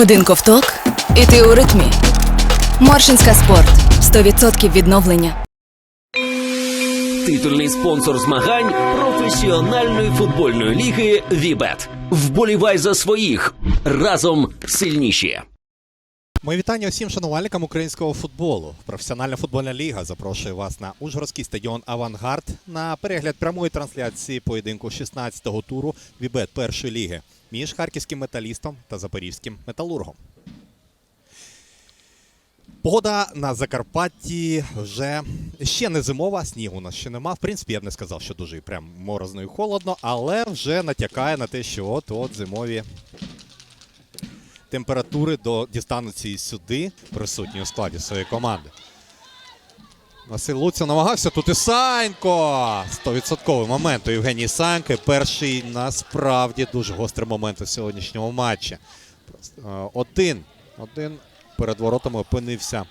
Один ковток, і ти у ритмі. Моршинська спорт 100% відновлення. Титульний спонсор змагань професіональної футбольної ліги Вібет. Вболівай за своїх разом сильніші. Мої вітання усім шанувальникам українського футболу. Професіональна футбольна ліга запрошує вас на Ужгородський стадіон Авангард на перегляд прямої трансляції поєдинку 16-го туру Вібет першої ліги між харківським металістом та запорізьким металургом. Погода на Закарпатті вже ще не зимова, снігу у нас ще нема. В принципі, я б не сказав, що дуже прям морозно і холодно, але вже натякає на те, що от-от зимові температури до, дістануться сюди, присутні у складі своєї команди. Василь Луця намагався тут і Санько. 100% момент у Євгенії Саньки. Перший насправді дуже гострий момент у сьогоднішньому матчі. Е, Один. Один перед воротами опинився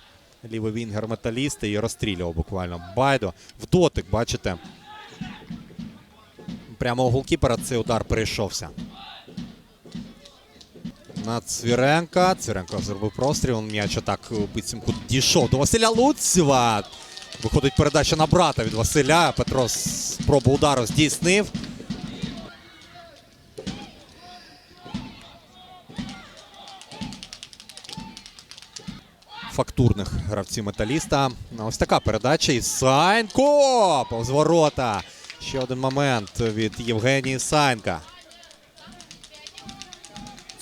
лівий вінгер металіста і розстрілював буквально Байду. В дотик, бачите. Прямо у голкіпера цей удар перейшовся на Цвіренка. Цвіренко зробив простріл. М'яч отак бицімку дійшов до Василя Луцєва. Виходить передача на брата від Василя. Петро спробу удару здійснив. Фактурних гравців металіста. Ось така передача. І Сайнко! Повз ворота. Ще один момент від Євгенії Сайнка.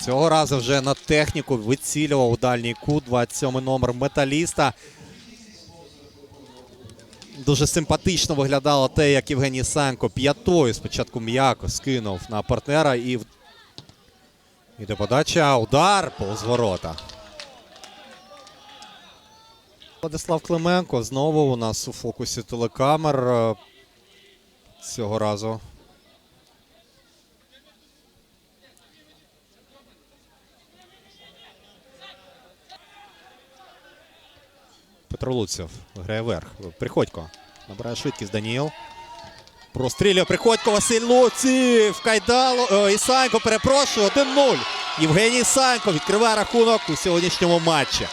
Цього разу вже на техніку вицілював у дальній кут 27 номер металіста. Дуже симпатично виглядало те, як Євгеній Санко п'ятою спочатку м'яко скинув на партнера і іде подача. Удар повз ворота. Владислав Клименко знову у нас у фокусі телекамер. Цього разу Петро Луців грає вверх. Приходько. Набирає швидкість Даніел. Прострілює Приходько Василь Луців. Кайдало. О, Ісанько перепрошую. 1-0. Євгеній Ісанько відкриває рахунок у сьогоднішньому матчі.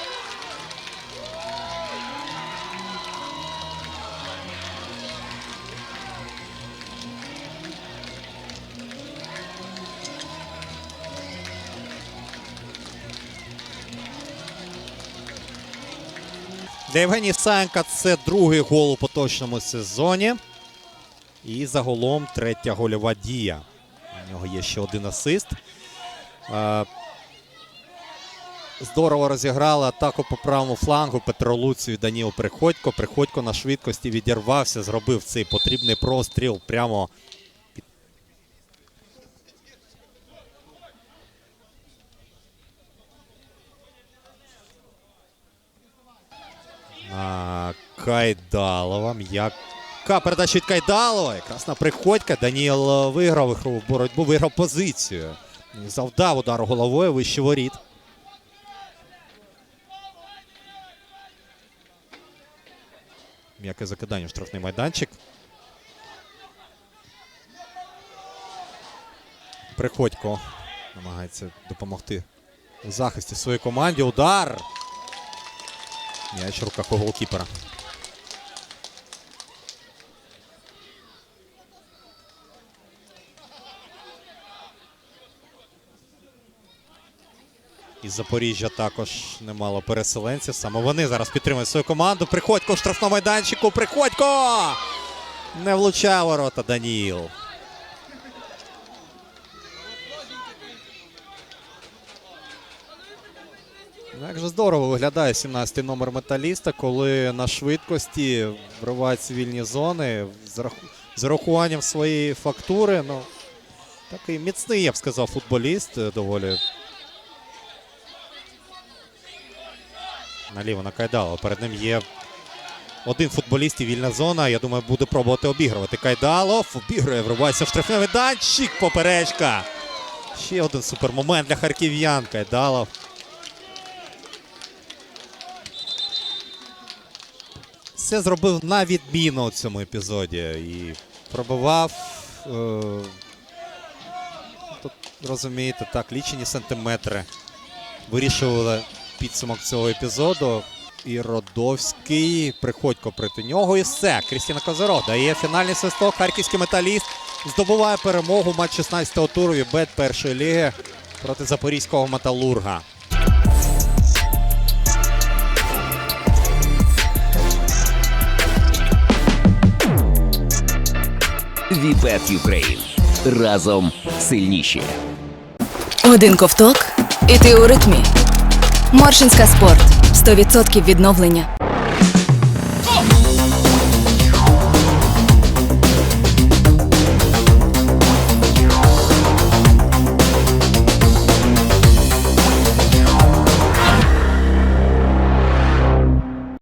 Для Євгенії Санка це другий гол у поточному сезоні. І загалом третя гольова дія. У нього є ще один асист. Е, Здорово розіграли атаку по правому флангу Петро Луців і Даніл Приходько. Приходько на швидкості відірвався, зробив цей потрібний простріл прямо на Кайдалова. М'яка передача від Кайдалова. Якраз на Приходька. Даніл е, виграв ігрову боротьбу, виграв позицію. Завдав удар головою вище воріт. М'яке закидання в штрафний майданчик. Приходько намагається допомогти у захисті своїй команді. Удар. М'яч в руках у голкіпера. Із Запоріжжя також немало переселенців. Саме вони зараз підтримують свою команду. Приходько в штрафному майданчику. Приходько! Не влучає ворота Даніл. Як же здорово виглядає 17-й номер металіста, коли на швидкості вриваються вільні зони з раху- урахуванням своєї фактури. Ну, такий міцний, я б сказав, футболіст е, доволі. Наліво накайдало. Перед ним є один футболіст і вільна зона. Я думаю, буде пробувати обігрувати. Кайдалов обігрує, вривається в штрафний майданчик. Поперечка. Ще один супермомент для харків'ян. Кайдалов. Все зробив на відміну у цьому епізоді. І пробивав. Е, тут, розумієте, так, лічені сантиметри. вирішували підсумок цього епізоду. І Родовський, Приходько проти нього. І все. Крістіна Козиров дає фінальний свисток. Харківський металіст здобуває перемогу матч 16-го туру Вібет першої ліги проти запорізького металурга. Вібет Юкрейн. Разом сильніші. Один ковток, і ти у ритмі. Моршинська спорт 100% відновлення.